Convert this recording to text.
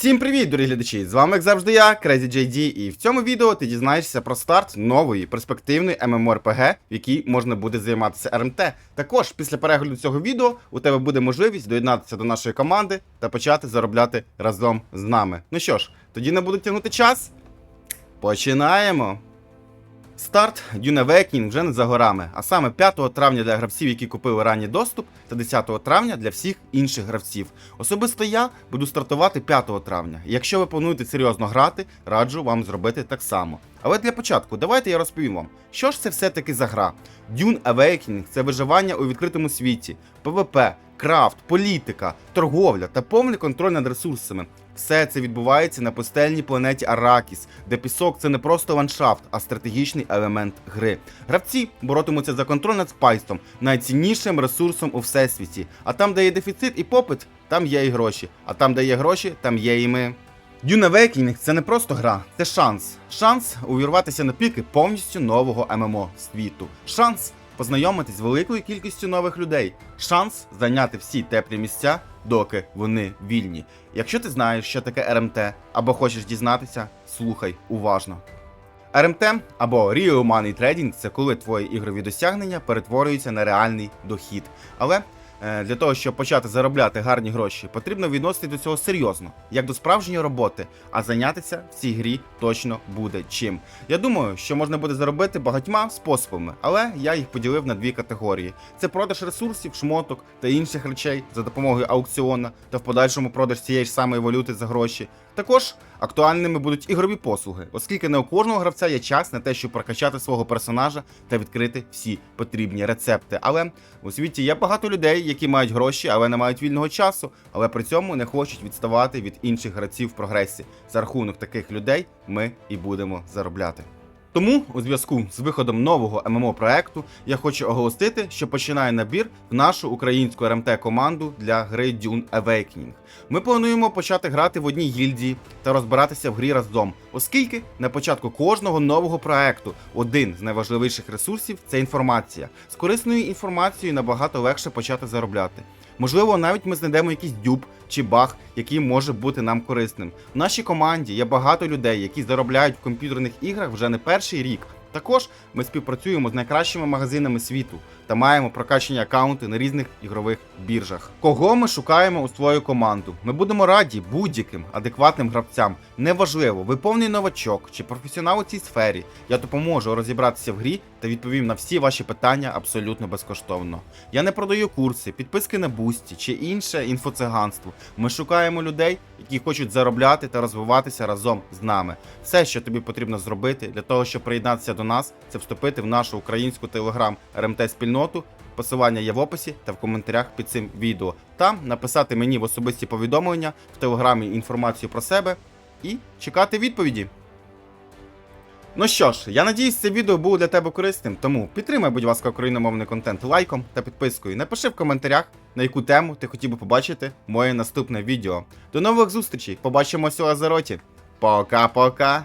Всім привіт, дорогі глядачі! З вами, як завжди, я, CrazyJD, і в цьому відео ти дізнаєшся про старт нової перспективної MMORPG, в якій можна буде займатися РМТ. Також після перегляду цього відео у тебе буде можливість доєднатися до нашої команди та почати заробляти разом з нами. Ну що ж, тоді не буду тягнути час. Починаємо! Старт Dune Awakening вже не за горами, а саме 5 травня для гравців, які купили ранній доступ, та 10 травня для всіх інших гравців. Особисто я буду стартувати 5 травня. Якщо ви плануєте серйозно грати, раджу вам зробити так само. Але для початку давайте я розповім вам, що ж це все-таки за гра. Dune Awakening – це виживання у відкритому світі, ПВП, крафт, політика, торговля та повний контроль над ресурсами. Все це відбувається на пустельній планеті Аракіс, де пісок це не просто ландшафт, а стратегічний елемент гри. Гравці боротимуться за контроль над спайстом, найціннішим ресурсом у всесвіті. А там, де є дефіцит і попит, там є і гроші. А там, де є гроші, там є і ми. Dune Awakening – це не просто гра, це шанс. Шанс увірватися на піки повністю нового ММО світу. Шанс познайомитись з великою кількістю нових людей. Шанс зайняти всі теплі місця, доки вони вільні. Якщо ти знаєш, що таке РМТ, або хочеш дізнатися, слухай уважно. РМТ або Real Money Trading – це коли твої ігрові досягнення перетворюються на реальний дохід. Але для того, щоб почати заробляти гарні гроші, потрібно відносити до цього серйозно, як до справжньої роботи, а зайнятися в цій грі точно буде чим. Я думаю, що можна буде заробити багатьма способами, але я їх поділив на дві категорії: це продаж ресурсів, шмоток та інших речей за допомогою аукціона та в подальшому продаж цієї ж самої валюти за гроші. Також актуальними будуть ігрові послуги, оскільки не у кожного гравця є час на те, щоб прокачати свого персонажа та відкрити всі потрібні рецепти. Але у світі є багато людей, які мають гроші, але не мають вільного часу, але при цьому не хочуть відставати від інших гравців в прогресі. За рахунок таких людей ми і будемо заробляти. Тому у зв'язку з виходом нового ММО проекту я хочу оголосити, що починає набір в нашу українську РМТ команду для гри Dune Awakening. Ми плануємо почати грати в одній гільдії та розбиратися в грі разом, оскільки на початку кожного нового проекту один з найважливіших ресурсів це інформація. З корисною інформацією набагато легше почати заробляти. Можливо, навіть ми знайдемо якийсь дюб чи баг, який може бути нам корисним. В нашій команді є багато людей, які заробляють в комп'ютерних іграх вже не перший рік. Також ми співпрацюємо з найкращими магазинами світу та маємо прокачані акаунти на різних ігрових біржах. Кого ми шукаємо у свою команду? Ми будемо раді будь-яким адекватним гравцям. Неважливо, ви повний новачок чи професіонал у цій сфері. Я допоможу розібратися в грі та відповім на всі ваші питання абсолютно безкоштовно. Я не продаю курси, підписки на бусті чи інше інфоциганство. Ми шукаємо людей, які хочуть заробляти та розвиватися разом з нами. Все, що тобі потрібно зробити для того, щоб приєднатися до нас, це вступити в нашу українську телеграм РМТ спільноту. Посилання є в описі та в коментарях під цим відео. Там написати мені в особисті повідомлення в телеграмі інформацію про себе і чекати відповіді. Ну що ж, я надіюсь, це відео було для тебе корисним, тому підтримай, будь ласка, україномовний контент лайком та підпискою. Напиши в коментарях, на яку тему ти хотів би побачити моє наступне відео. До нових зустрічей! Побачимося у Азероті. Пока-пока!